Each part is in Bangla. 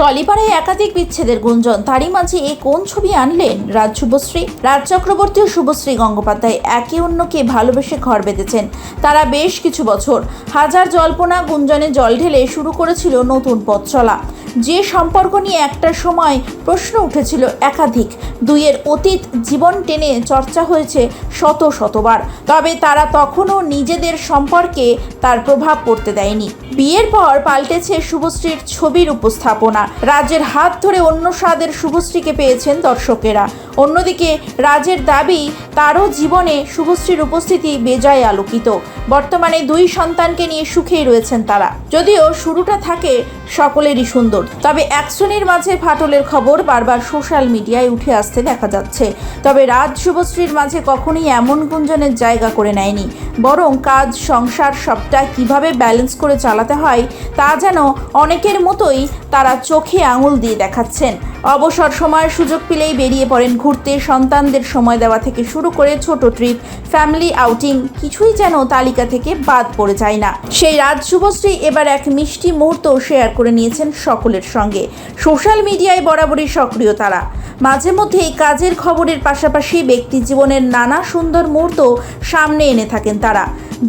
টলিপাড়ায় একাধিক বিচ্ছেদের গুঞ্জন। তারই মাঝে এই কোন ছবি আনলেন? রাজ শুভশ্রী। রাজ চক্রবর্তী ও শুভশ্রী গঙ্গোপাধ্যায় একে অন্যকে ভালোবেসে ঘর বেঁধেছেন। তারা বেশ কিছু বছর হাজার জল্পনা, গুঞ্জনে জল ঢেলে শুরু করেছিল নতুন পথ চলা। যে সম্পর্ক নিয়ে একটা সময় প্রশ্ন উঠেছিল একাধিক, দুইয়ের অতীত জীবন টেনে চর্চা হয়েছে শত শতবার। তবে তারা তখনও নিজেদের সম্পর্কে তার প্রভাব পড়তে দেয়নি। বিয়ের পর পাল্টেছে শুভশ্রীর ছবির উপস্থাপনা। রাজের হাত ধরে অন্য স্বাদের শুভশ্রীকে পেয়েছেন দর্শকেরা। অন্যদিকে রাজের দাবি তারও জীবনে শুভশ্রীর উপস্থিতি বেজায় আলোকিত। বর্তমানে দুই সন্তানকে নিয়ে সুখেই রয়েছেন তারা। যদিও শুরুটা থাকে সকলেরই সুন্দর, তবে শ্রেণির মাঝে ফাটলের খবর বারবার সোশ্যাল মিডিয়ায় উঠে আসতে দেখা যাচ্ছে। তবে রাজ শুভশ্রীর মাঝে কখনোই এমন গুঞ্জনের জায়গা করে নেয়নি, বরং কাজ, সংসার সবটা কীভাবে ব্যালেন্স করে চালাতে হয় তা যেন অনেকের মতোই তারা চোখে আঙুল দিয়ে দেখাচ্ছেন। অবসর সময়ের সুযোগ পেলেই বেরিয়ে পড়েন ঘুরতে, সন্তানদের সময় দেওয়া থেকে শুরু করে ছোট ট্রিপ, ফ্যামিলি আউটিং, কিছুই যেন তালিকা থেকে বাদ পড়ে যায় না। সেই রাজ শুভশ্রী এবার এক মিষ্টি মুহূর্ত শেয়ার করে নিয়েছেন সকলের সঙ্গে। সোশ্যাল মিডিয়ায় বরাবরই সক্রিয় তারা। মাঝে মধ্যেই কাজের খবরের পাশাপাশি ব্যক্তি জীবনের নানা সুন্দর মুহূর্ত সামনে এনে থাকেন তারা,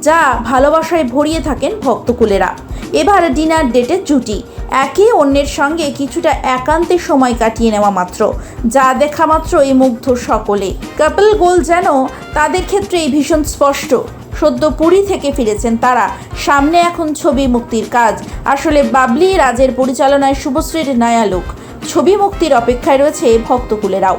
যা ভালোবাসায় ভরিয়ে থাকেন ভক্তকুলেরা। এবার ডিনার ডেটের জুটি একে অন্যের সঙ্গে কিছুটা একান্তে সময় কাটিয়ে নেওয়া মাত্র। যা দেখা মাত্রই মুগ্ধ সকলে। কাপল গোল যেন তাদের ক্ষেত্রেই ভীষণ স্পষ্ট। সদ্য পুরী থেকে ফিরেছেন তারা। সামনে এখন ছবি মুক্তির কাজ। আসলে বাবলি রাজের পরিচালনায় শুভশ্রীর নয়া লোক ছবি মুক্তির অপেক্ষায় রয়েছে ভক্তকুলেরাও।